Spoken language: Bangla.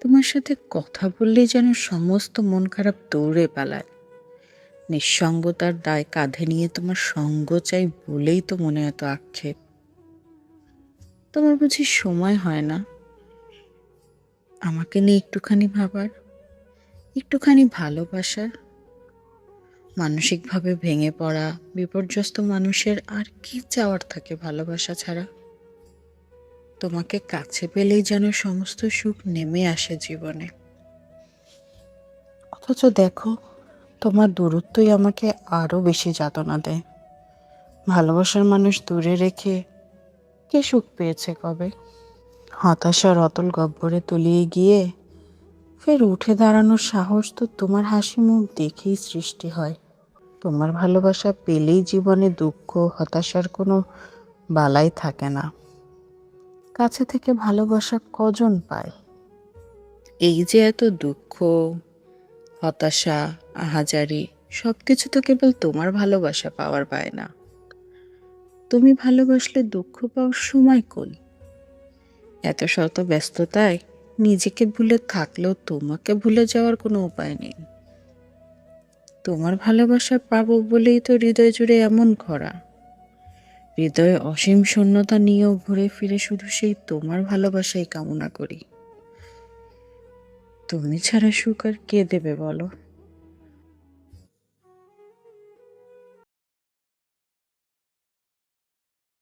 তোমার সাথে কথা বললেই যেন সমস্ত মন খারাপ দৌড়ে পালায়। নিঃসঙ্গতার দায় কাঁধে নিয়ে তোমার সঙ্গ চাই বলেই তো মনে এত আক্ষেপ। তোমার বুঝি সময় হয় না? আমাকে নিয়ে একটুখানি ভাবার, একটুখানি ভালোবাসার মানসিকভাবে ভেঙে পড়া, বিপর্যস্ত মানুষের আর কি চাওয়ার থাকে ভালোবাসা ছাড়া? তোমাকে কাছে পেলেই যেন সমস্ত সুখ নেমে আসে জীবনে। অথচ দেখো, তোমার দূরত্বই আমাকে আরও বেশি যাতনা দেয়। ভালোবাসার মানুষ দূরে রেখে কে সুখ পেয়েছে কবে? হতাশার অতল গব্বরে তলিয়ে গিয়ে ফের উঠে দাঁড়ানোর সাহস তো তোমার হাসি মুখ দেখেই সৃষ্টি হয়। তোমার ভালোবাসা পেলেই জীবনে দুঃখ, হতাশার কোনো বালাই থাকে না। কাছে থেকে ভালোবাসা কজন পায়? এই যে এত দুঃখ, হতাশা, আহাজারি সব কিছু তো কেবল তোমার ভালোবাসা পাওয়ার পায় না। তুমি ভালোবাসলে দুঃখ পাওয়ার সময় কই? এত শত ব্যস্ততায় নিজেকে ভুলে থাকলেও তোমাকে ভুলে যাওয়ার কোনো উপায় নেই। তোমার ভালোবাসা পাবো বলেই তো হৃদয় জুড়ে এমন খরা হৃদয়ে অসীম শূন্যতা নিয়েও ঘুরে ফিরে শুধু সেই তোমার ভালোবাসাই কামনা করি। তুমি ছাড়া সুখ আর কে দেবে বলো?